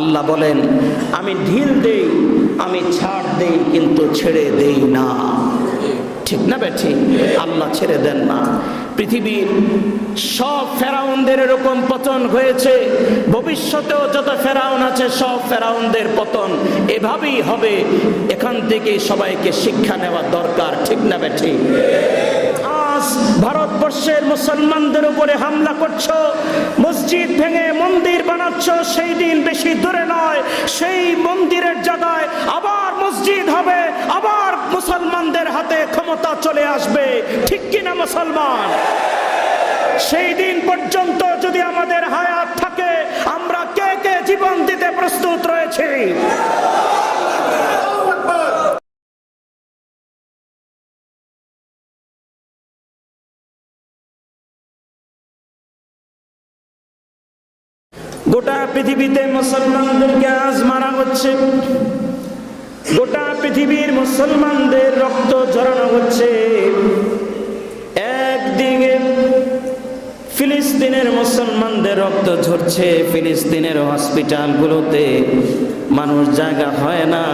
আল্লাহ বলেন, আমি ঢিল দেই, আমি ছাড় দেই, কিন্তু ছেড়ে দেই না। ঠিক না বেঠি? আল্লাহ ছেড়ে দেন না। পৃথিবীর সব ফেরাউনদের এরকম পতন হয়েছে। ভবিষ্যতেও যত ফেরাউন আছে, সব ফেরাউনদের পতন এভাবেই হবে। এখান থেকে সবাইকে শিক্ষা নেওয়া দরকার, ঠিক না বেঠি? ভারতবর্ষের মুসলমানদের উপরে হামলা করছ, মসজিদ ভেঙে মন্দির বানাচ্ছ, সেই দিন বেশি দূরে নয়, সেই মন্দিরের জায়গায় আবার মসজিদ হবে, আবার মুসলমানদের হাতে ক্ষমতা চলে আসবে। ঠিক কিনা মুসলমান? সেই দিন পর্যন্ত যদি আমাদের হায়াত থাকে, আমরা কে কে জীবন দিতে প্রস্তুত রয়েছি? গোটা পৃথিবীতে মুসলমানদেরকে আজ মারা হচ্ছে। গোটা পৃথিবীর মুসলমানদের রক্ত ঝরানো হচ্ছে। একদিকে ফিলিস্তিনের মুসলমানদের রক্ত ঝরছে, ফিলিস্তিনের হসপিটালগুলোতে মানুষ জায়গা হয় না।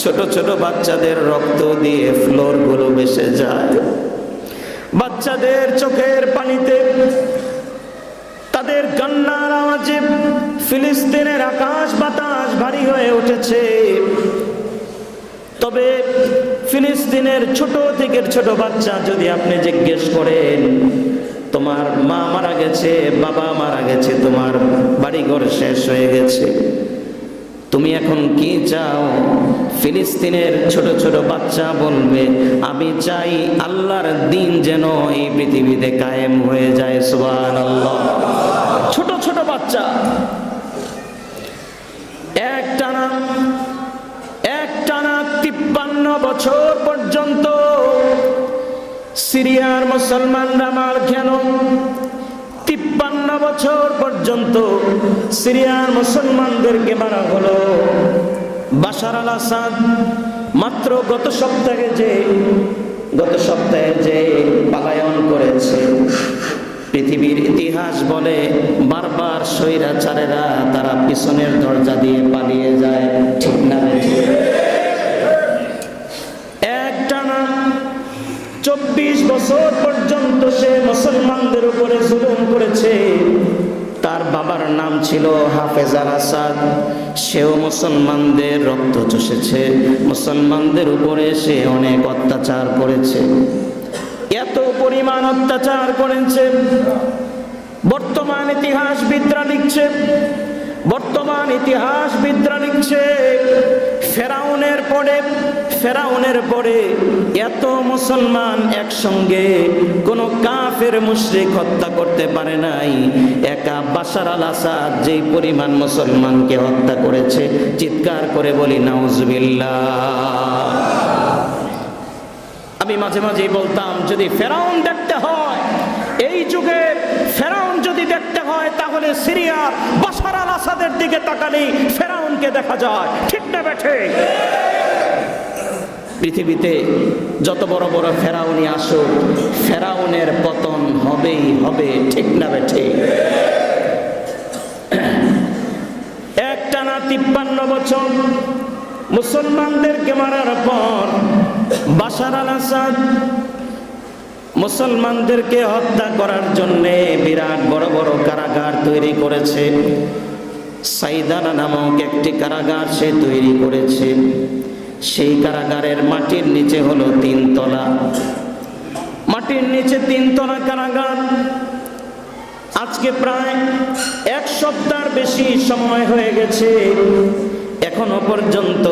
ছোট ছোট বাচ্চাদের রক্ত দিয়ে ফ্লোরগুলো বেসে যায়। বাচ্চাদের চোখের পানিতে তাদের কান্নার আওয়াজে ফিলিস্তিনের আকাশ বাতাস ভারী হয়ে উঠেছে। তবে ফিলিস্তিনের ছোট থেকে ছোট বাচ্চা যদি আপনি জিজ্ঞেস করেন, তোমার মা মারা গেছে, বাবা মারা গেছে, তোমার বাড়িঘর শেষ হয়ে গেছে। তুমি এখন কি চাও? ফিলিস্তিনের ছোট ছোট বাচ্চা বলবে, আমি চাই আল্লাহর দিন যেন এই পৃথিবীতে কায়েম হয়ে যায় সুবান আল্লাহ ছোট ছোট বাচ্চা বছর পর্যন্ত সিরিয়ার মুসলমানরা মার কেন তিপ্পান্ন বছর পর্যন্ত সিরিয়ার মুসলমানদেরকে মারা হলো। বাশার আল আসাদ মাত্র গত সপ্তাহে যে, গত সপ্তাহে যে পালায়ন করেছে, পৃথিবীর ইতিহাস বলে বারবার স্বৈরাচারেরা তারা পিছনের দরজা দিয়ে পালিয়ে যায়, ঠিক না ঠিক এক টানা চব্বিশ বছর পর্যন্ত সে মুসলমানদের উপরে জুলুম করেছে। তার বাবার নাম ছিল হাফেজার আসাদ। সেও মুসলমানদের রক্ত চষেছে। মুসলমানদের উপরে সে অনেক অত্যাচার করেছে। এত পরিমাণ অত্যাচার করেছে। বর্তমান ইতিহাসবিদরা লিখছে, বর্তমান ইতিহাসবিদরা লিখছে ফেরাউনের পরে ফেরাউনের পরে এত মুসলমান একসঙ্গে কোন কাফের মুশরিক হত্যা করতে পারে নাই। একা বাশার আল আসাদ যেই পরিমাণ মুসলমানকে হত্যা করেছে, চিৎকার করে বলি, নাউজুবিল্লাহ। আমি মাঝে মাঝেই বলতাম, যদি ফেরাউন দেখতে হয়, এই যুগে ফেরাউন যদি দেখতে তাহলে সিরিয়ার বাশার আল আসাদের দিকে তাকালেই ফেরাউনকে দেখা যায়। ঠিক না বেঠে পৃথিবীতে যত বড় বড় ফেরাউনি আসুক ফেরাউনের পতন হবেই হবে। ঠিক না বেঠে একটানা তিপ্পান্ন বছর মুসলমানদেরকে মারার পর বাশার আল আসাদ মুসলমানদেরকে হত্যা করার জন্য বিরাট বড় বড় কারাগার তৈরি করেছে। সাইদানা নামক একটি কারাগার সে তৈরি করেছে। সেই কারাগারের মাটির নিচে হলো তিনতলা। মাটির নিচে তিনতলা কারাগার। আজকে প্রায় এক সপ্তাহ বেশি সময় হয়ে গেছে। এখনও পর্যন্ত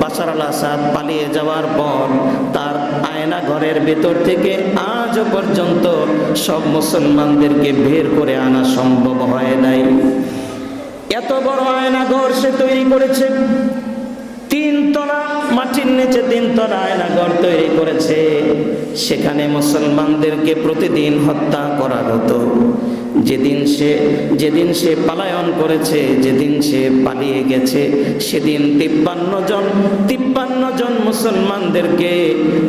বাসার আল আসাদ পালিয়ে যাওয়ার পর তার আয়না ঘরের ভেতর থেকে আজও পর্যন্ত সব মুসলমানদেরকে বের করে আনা সম্ভব হয় নাই। এত বড় আয়না ঘর সে তৈরি করেছে। তিনতলা নিচে তিনতলা ঘর তৈরি করেছে, সেখানে মুসলমানদেরকে প্রতিদিন হত্যা করা হতো। যেদিন সে যেদিন সে পালায়ন করেছে, যেদিন সে পালিয়ে গেছে, সেদিন তিপ্পান্ন জন তিপ্পান্ন জন মুসলমানদেরকে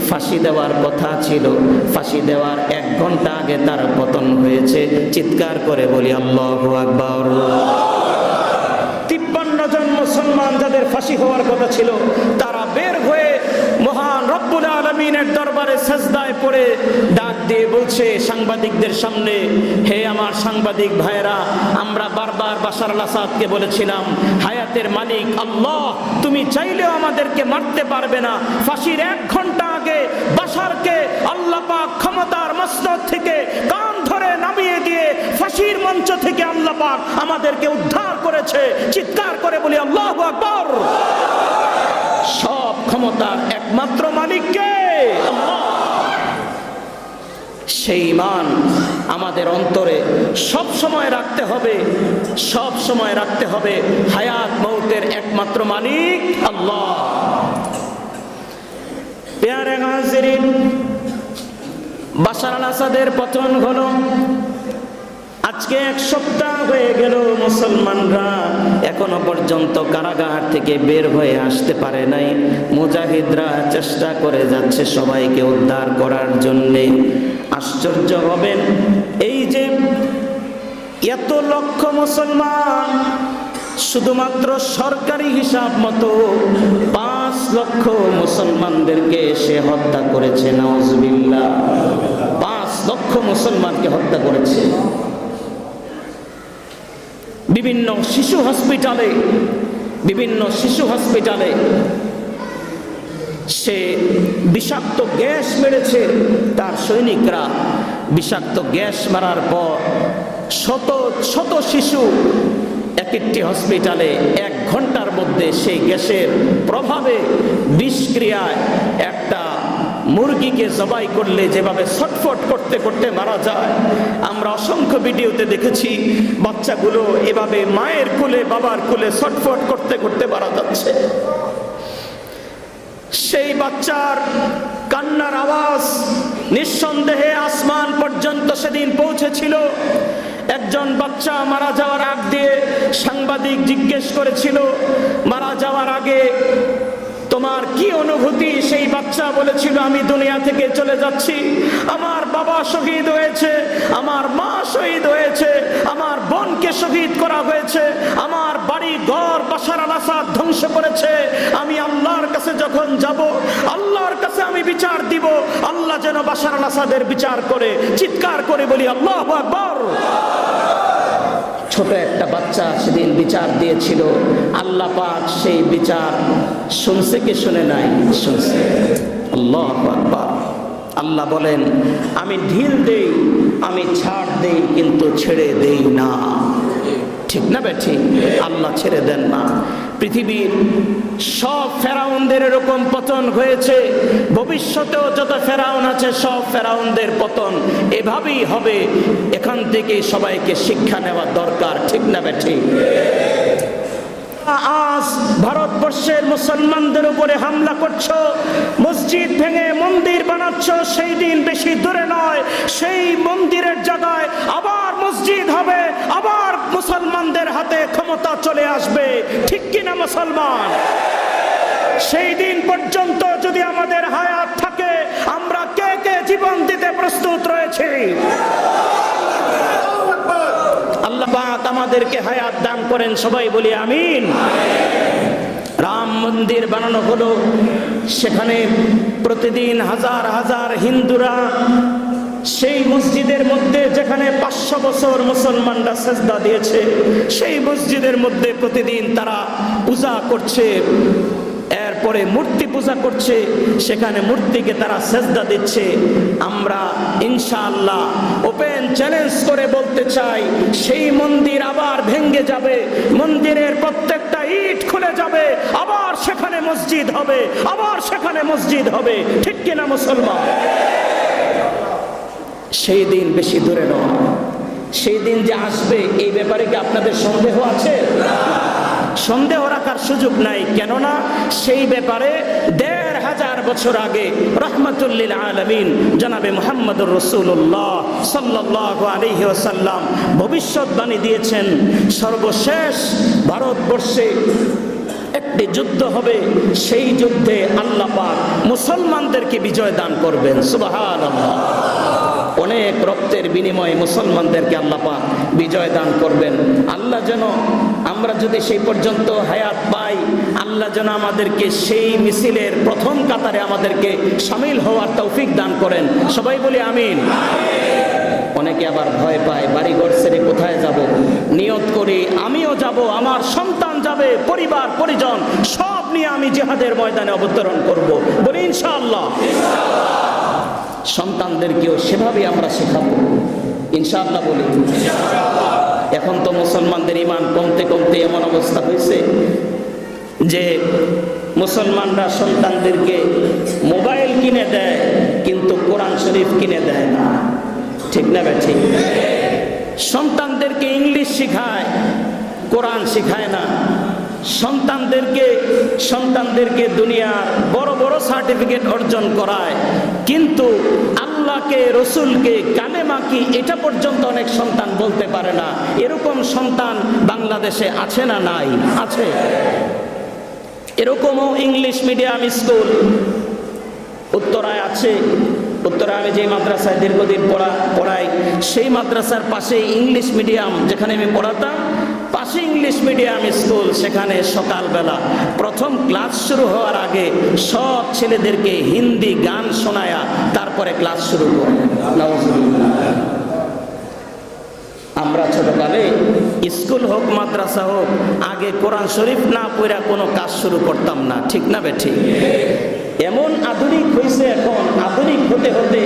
ফাঁসি দেওয়ার কথা ছিল। ফাঁসি দেওয়ার এক ঘণ্টা আগে তার পতন হয়েছে। চিৎকার করে বলি, আল্লাহ আকবর। তিপ্পান্ন জন মুসলমান যাদের ফাঁসি হওয়ার কথা ছিল বের হয়ে মহান রব্বুল আলমিনের দরবারে সেজদায় পড়ে ডাক দিয়ে বলছে সাংবাদিকদের সামনে, হে আমার সাংবাদিক ভাইয়েরা, আমরা বারবার বাসার আল আসাদকে বলেছিলাম, হায়াতের মালিক আল্লাহ, তুমি চাইলেও আমাদেরকে মারতে পারবে না। ফাঁসির এক ঘণ্টা আগে বাশারকে আল্লাহ পাক ক্ষমতার মসনদ থেকে কান ধরে নামিয়ে দিয়ে ফাঁসির মঞ্চ থেকে আল্লাহ পাক আমাদেরকে উদ্ধার করেছে। চিৎকার করে বলি, আল্লাহ আকবর! সব ক্ষমতার একমাত্র মালিককে সেই ইমান আমাদের অন্তরে সব সময় রাখতে হবে, সব সময় রাখতে হবে। হায়াত মৌতের একমাত্র মালিক আল্লাহ। পেয়ারে আল আসাদের পতন হলো আজকে এক সপ্তাহ হয়ে গেল মুসলমানরা এখনও পর্যন্ত কারাগার থেকে বের হয়ে আসতে পারে নাই। মুজাহিদরা চেষ্টা করে যাচ্ছে সবাইকে উদ্ধার করার জন্যে। আশ্চর্য হবেন, এই যে এত লক্ষ মুসলমান শুধুমাত্র সরকারি হিসাব মতো পাঁচ লক্ষ মুসলমানদেরকে সে হত্যা করেছে নওয়াজবিল্লাহ পাঁচ লক্ষ মুসলমানকে হত্যা করেছে। বিভিন্ন শিশু হসপিটালে, বিভিন্ন শিশু হসপিটালে সে বিষাক্ত গ্যাস মেরেছে। তার সৈনিকরা বিষাক্ত গ্যাস মারার পর শত শত শিশু এক একটি হসপিটালে এক ঘণ্টার মধ্যে সেই গ্যাসের প্রভাবে বিষক্রিয়ায় মুরগিকে জবাই করলে যেভাবে ছটফট করতে করতে মারা যায়, আমরা অসংখ্য ভিডিওতে দেখেছি, বাচ্চাগুলো এভাবে মায়ের কোলে, বাবার কোলে ছটফট করতে করতে মারা যাচ্ছে। সেই বাচ্চার কান্নার আওয়াজ, নিঃসন্দেহে আসমান পর্যন্ত সেদিন পৌঁছেছিল। একজন বাচ্চা মারা যাওয়ার আগ দিয়ে সাংবাদিক জিজ্ঞেস করেছিল, মারা যাওয়ার আগে তোমার কি অনুভূতি সেই বাচ্চা বলেছিল, আমি দুনিয়া থেকে চলে যাচ্ছি। আমার বাবা শহীদ হয়েছে, আমার মা শহীদ হয়েছে, আমার বোনকে শহীদ করা হয়েছে, আমার বাড়ি ঘর বাসার আলাসাদ ধ্বংস করেছে। আমি আল্লাহর কাছে যখন যাব, আল্লাহর কাছে আমি বিচার দিব। আল্লাহ যেন বাসার আলাসাদের বিচার করে, চিৎকার করে বলি, আল্লাহ আকবর। ছোট একটা বাচ্চা সেদিন বিচার দিয়েছিল। আল্লাহ পাক সেই বিচার শুনছে কি শুনে নাই? শুনছে। আল্লাহ আকবার। আল্লাহ বলেন, আমি ঢিল দেই, আমি ছাড় দেই, কিন্তু ছেড়ে দেই না। ঠিক না বেঠি? আল্লাহ ছেড়ে দেন না। পৃথিবীর সব ফেরাউনদের এরকম পতন হয়েছে। ভবিষ্যতেও যত ফেরাউন আছে, সব ফেরাউনদের পতন এভাবেই হবে, এখান থেকে সবাইকে শিক্ষা নেওয়া দরকার, ঠিক না বেঠি? আজ ভারতবর্ষের মুসলমানদের উপরে হামলা করছ, মসজিদ ভেঙে মন্দির বানাচ্ছ, সেই দিন বেশি দূরে নয়, সেই মন্দিরের জায়গায় আবার মসজিদ হবে, আবার মুসলমানদের হাতে ক্ষমতা চলে আসবে, ঠিক কিনা মুসলমান? সেই দিন পর্যন্ত যদি আমাদের হায়াত প্রস্তুত রয়েছি। আল্লাহ আমাদেরকে হায়াত দান করেন, সবাই বলি আমিন। রাম মন্দির বানানো হলো, সেখানে প্রতিদিন হাজার হাজার হিন্দুরা সেই মসজিদের মধ্যে, যেখানে পাঁচশো বছর মুসলমানরা সেজদা দিয়েছে, সেই মসজিদের মধ্যে প্রতিদিন তারা পূজা করছে। এরপরে মূর্তি পূজা করছে, সেখানে মূর্তিকে তারা সেজদা দিচ্ছে। আমরা ইনশাআল্লাহ ওপেন চ্যালেঞ্জ করে বলতে চাই, সেই মন্দির আবার ভেঙ্গে যাবে, মন্দিরের প্রত্যেকটা ইট খুলে যাবে, আবার সেখানে মসজিদ হবে, আবার সেখানে মসজিদ হবে। ঠিক কিনা মুসলমান? সেই দিন বেশি দূরে নয়। সেই দিন যে আসবে, এই ব্যাপারে কি আপনাদের সন্দেহ আছে? সন্দেহ রাখার সুযোগ নাই। কেননা সেই ব্যাপারে দেড় হাজার বছর আগে রহমতুল্লিল আলমিন জনাবে মোহাম্মদুর রসুল্লাহ সাল্লাহ আলহি ভবিষ্যৎবাণী দিয়েছেন, সর্বশেষ ভারতবর্ষে একটি যুদ্ধ হবে, সেই যুদ্ধে আল্লাহ মুসলমানদেরকে বিজয় দান করবেন। সুবাহান অনেক রক্তের বিনিময়ে মুসলমানদেরকে আল্লাহ বিজয় দান করবেন। আল্লাহ যেন আমরা যদি সেই পর্যন্ত হায়াত পাই, আল্লাহ যেন আমাদেরকে সেই মিছিলের প্রথম কাতারে আমাদেরকে সামিল হওয়ার তৌফিক দান করেন। সবাই বলি আমিন। অনেকে আবার ভয় পায়, বাড়িঘর ছেড়ে কোথায় যাব? নিয়ত করি, আমিও যাব, আমার সন্তান যাবে, পরিবার, পরিজন, সব নিয়ে আমি জিহাদের ময়দানে অবতরণ করব। বলি ইনশাআল্লাহ। সন্তানদেরকেও সেভাবে আমরা শেখাবো। ইনশাআল্লাহ বলি। এখন তো মুসলমানদের ইমান কমতে কমতে এমন অবস্থা হয়েছে যে মুসলমানরা সন্তানদেরকে মোবাইল কিনে দেয়, কিন্তু কোরআন শরীফ কিনে দেয় না। ঠিক না ঠিক সন্তানদেরকে ইংলিশ শিখায়, কোরআন শিখায় না। সন্তানদেরকে সন্তানদেরকে দুনিয়ার বড় বড় সার্টিফিকেট অর্জন করায়, কিন্তু আল্লাহকে, রসুলকে কালেমা মাকি এটা পর্যন্ত অনেক সন্তান বলতে পারে না। এরকম সন্তান বাংলাদেশে আছে না নাই? আছে। এরকমও ইংলিশ মিডিয়াম স্কুল। উত্তরায় আছে। উত্তরায় আমি যে মাদ্রাসায় দীর্ঘদিন পড়া পড়াই, সেই মাদ্রাসার পাশে ইংলিশ মিডিয়াম যেখানে আমি পড়াতাম পাশে ইংলিশ মিডিয়াম স্কুল সেখানে সকালবেলা প্রথম ক্লাস শুরু হওয়ার আগে সব ছেলেদেরকে হিন্দি গান শোনায়া তারপরে ক্লাস শুরু করে। আমরা ছোটকালে স্কুল হোক, মাদ্রাসা হোক, আগে কোরআন শরীফ না পড়া কোনো কাজ শুরু করতাম না, ঠিক না বেঠি এমন আধুনিক হয়েছে এখন, আধুনিক হতে হতে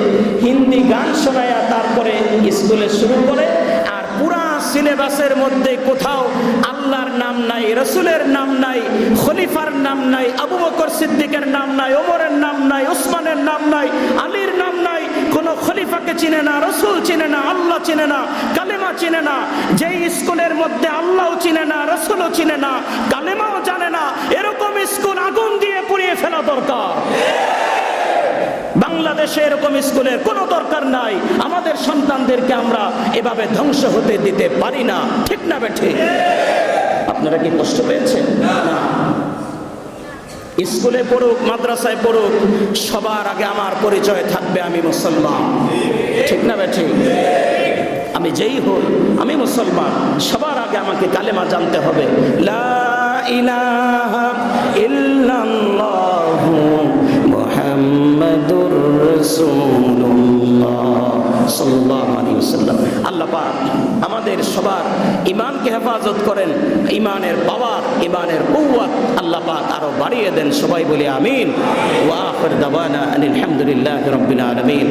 হিন্দি গান শোনায়া তারপরে স্কুলে শুরু করে সিলেবাসের মধ্যে কোথাও আল্লাহর নাম নাই, রসুলের নাম নাই, খলিফার নাম নাই, আবু বকর সিদ্দিকের নাম নাই, ওমরের নাম নাই, ওসমানের নাম নাই, আলীর নাম নাই, কোন খলিফাকে চিনে না, রসুল চিনে না, আল্লাহ চিনে না, কালেমা চিনে না, যেই স্কুলের মধ্যে আল্লাহও চিনে না, রসুলও চিনে না, কালেমাও জানে না, এরকম স্কুল আগুন দিয়ে পুড়িয়ে ফেলা দরকার। বাংলাদেশে এরকম স্কুলের কোনো দরকার নাই। আমাদের সন্তানদেরকে আমরা এভাবে ধ্বংস হতে দিতে পারি না। ঠিক না বেঠে? আপনারা কি কষ্ট পেয়েছেন? না। স্কুলে পড়ুক, মাদ্রাসায় পড়ুক, সবার আগে আমার পরিচয় থাকবে আমি মুসলমান। ঠিক না বেঠে? আমি যেই হই আমি মুসলমান। সবার আগে আমাকে কালেমা জানতে হবে। লা ইলাহা ইল্লাল্লাহু। রাসূলুল্লাহ আল্লাহ পাক আমাদের সবার ইমানকে হেফাজত করেন ইমানের পাওয়ার ইমানের কুওয়াত আল্লাহ পাক আরও বাড়িয়ে দেন। সবাই বলি আমিন। ওয়া আখির দাওয়ানা আলহামদুলিল্লাহি রাব্বিল আলামিন।